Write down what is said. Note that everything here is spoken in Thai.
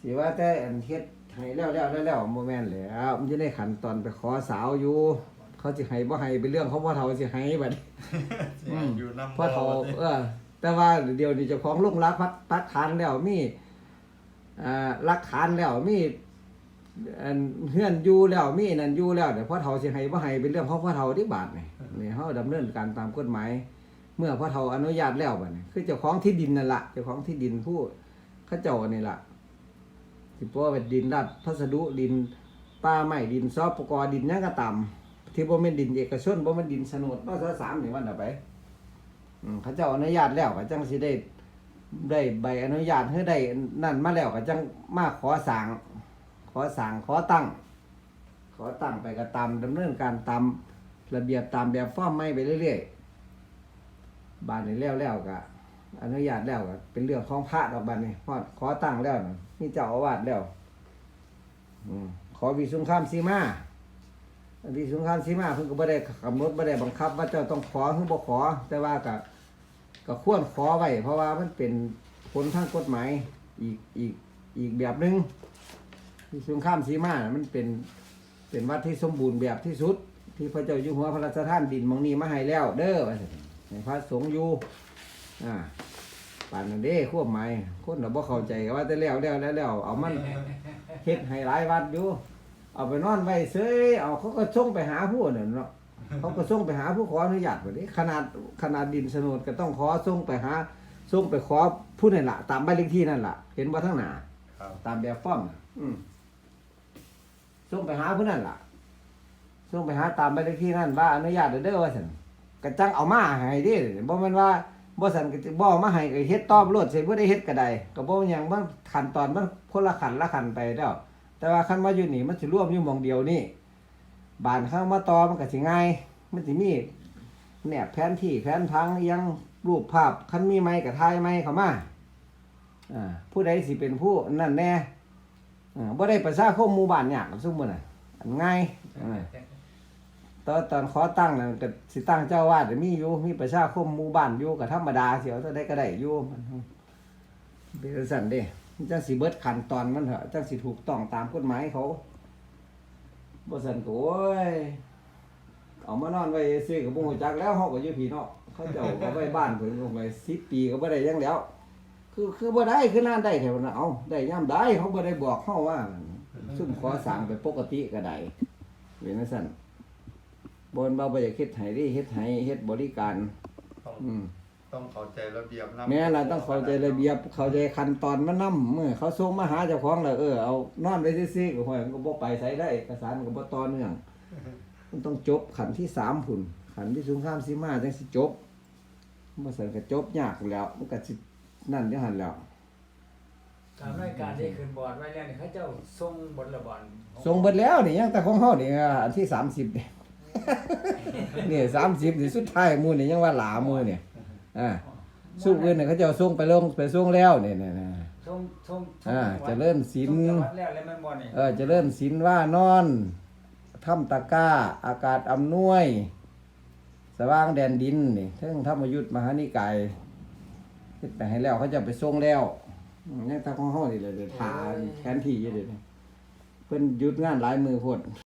สิว่าแต่อันเฮ็ดให้แล้วแล้วแล้วแล้วบ่แม่นแหล้วมันจะได้ขันตอนไปขอสาวอยู่ เขาสิให้บ่ให้เป็นเรื่องของพ่อเฒ่าสิให้บัดนี้สิให้อยู่นำพ่อเฒ่าเออ แต่ว่าเดี๋ยวนี้เจ้าของลงรักพักปักฐานแล้วมีอ่ารักฐานแล้วมีอันเฮือนอยู่แล้วมีนั่นอยู่แล้วเดี๋ยวพ่อเฒ่าสิให้บ่ให้เป็นเรื่องของพ่อเฒ่าที่บาดนี่นี่เฮาดำเนินการตามกฎหมายเมื่อพ่อเฒ่าอนุญาตแล้วบัดนี้คือเจ้าของที่ดินนั่นล่ะเจ้าของที่ดินผู้เขาเจ้านี่ล่ะ สิบว่าเป็นดินรัฐพัสดุดินป่าไม้ดินซอปกรดินหยังก็ตามที่บ่แม่นดินเอกชนบ่แม่นดินโฉนดนสสามนี่วันน่ะไปเขาเจ้าอนุญาตแล้วก็จังสิได้ได้ใบอนุญาตให้ได้นั่นมาแล้วก็จังมาขอสร้างขอสร้างขอตั้ง ขอตั้งไปก็ตามดำเนินการตามระเบียบตามแบบฟอร์มใหม่ไปเรื่อยๆบ้านนี้แล้วแล้วก็ อนุญาตแล้วก็เป็นเรื่องของพระดอกบ้านนี้พอขอตั้งแล้วน่ะมีเจ้าอาวาสแล้วอืมขอวิสุงข้ามสีมาวิสุงข้ามสีมาเพิ่นก็บ่ได้กำหนดบ่ได้บังคับ ว่าเจ้าต้องขอหรือบ่ขอ แต่ว่าก็ก็ควรขอไว้เพราะว่ามันเป็นผลทางกฎหมายอีกอีกอีกแบบหนึ่งวิสุงข้ามสีมามันเป็นเป็นวัดที่สมบูรณ์แบบที่สุด ที่พระเจ้าอยู่หัวพระราชทานดินมองนีมาให้แล้ว เด้อว่าซั่นพระสงฆ์อยู่ อ่าป่านนั้นเด้ควบหมายคนน่ะบ่เข้าใจว่าแต่แล้วแล้วแล้วแล้วเอามันเฮ็ดให้หลายวัดอยู่ เอาไปนอนไว้เซยเอาเขาก็ส่งไปหาผู้นั่นเนาะเขาก็ส่งไปหาผู้ขออนุญาตบัดนี้ขนาดขนาดดินโฉนดก็ต้องขอส่งไปหาส่งไปขอผู้นั่นล่ะตามบ้านเลขที่นั่นล่ะเห็นบ่ทั้งหน้าครับตามแบบฟอร์มน่ะอืมส่งไปหาผู้นั่นล่ะส่งไปหาตามบ้านเลขที่นั่นว่าอนุญาตเด้อว่าซั่นก็จังเอามาให้เดิบ่แม่นว่า บ่ซั่นก็สิบ่เอามาให้ก็เฮ็ดตอบโลดสิบ่ได้เฮ็ดก็ได้ก็บ่หยังมันขั้นตอนมันคนละขั้นละขั้นไปแล้วแต่ว่าคันมาอยู่นี่มันสิรวมอยู่หม่องเดียวนี่บานข้างมาต่อมันก็สิง่าย มันสิมีแนบแผนที่แผนพังยังรูปภาพคันมีไม้ก็ถ่ายไม้เข้ามาอ่าผู้ใดสิเป็นผู้นั่นแน่อ่าบ่ได้ประชาคมหมู่บ้านยากซุมื้อน่ะอันง่ายอ่า ตอนตอนขอตั้งนั่นก็สิตั้งเจ้าอาวาดมีอยู่มีประชาคมหมู่บ้านอยู่ก็ธรรมดาเสียวเท่าใดก็ได้อยู่มันเป็นสั่นเด้จังสิเบิดขันตอนมันเถอะจังสิถูกต้องตามกฎหมายเขาบ่ซั่นโอ้ยเอามานอนไว้ซื้อก็บ่ฮู้จักแล้วเฮาก็อยู่พี่เนาะเขาเจ้าก็ไว้บ้านเพิ่นลงไป10ปีก็บ่ได้ยังแล้ว คือคือบ่ได้คือนานได้แถวนั้นเอาได้ยามใดเขาบ่ได้บอกเฮาว่าซุ่มขอสร้างไปปกติก็ได้เป็นจังซั่น บ่นบ่บ่อยากเฮ็ดให้ดิเฮ็ดให้เฮ็ดบริการ ต้องอืมต้องเข้าใจระเบียบนำแม่เราต้องเข้าใจระเบียบเข้าใจขั้นตอนมันนํเมื่อเขาส่งมาหาเจ้าของแล้วเออเอานอนไว้ซื่อๆก็ห้อยมันก็บ่ไปไสได้เอกสารมันก็บ่ต่อเนื่องมันต้องจบขั้นที่สามพุ่นขั้นที่สูงข้ามสีมาจังสิจบบ่ซั่นก็จบยากแล้วมันก็สินั่นอยู่หั่นแล้ว ตามรายการที่ขึ้นบอร์ดไว้แล้วนี่เขาเจ้าส่งบทละบอนส่งเบิดแล้วนี่ยังแต่ของเฮานี่อะอันที่30นี่ นี่30นี่สุดท้ายหมู่นี่ยังว่าหลาหมู่นี่อ่าสู้อื่นนี่เขาเจ้าส่งไปลงไปส่งแล้วนี่ๆๆส่งส่งอ่าเจริญศิลป์ส่งจังหวัดแล้วแล้วมันบ่นี่เออเจริญศิลว่านอนถ้ำตะกร้า อากาศอำนวย สว่างแดนดินนี่เทั้งธรรมยุทธมหานิกายเฮ็ดไปให้แล้วเขาจะไปส่งแล้วอืมยังทางของเฮานี่แหละเดี๋ยวทาแผนที่อยู่เดี๋ยวนี้เพิ่นหยุดงานหลายมือโพด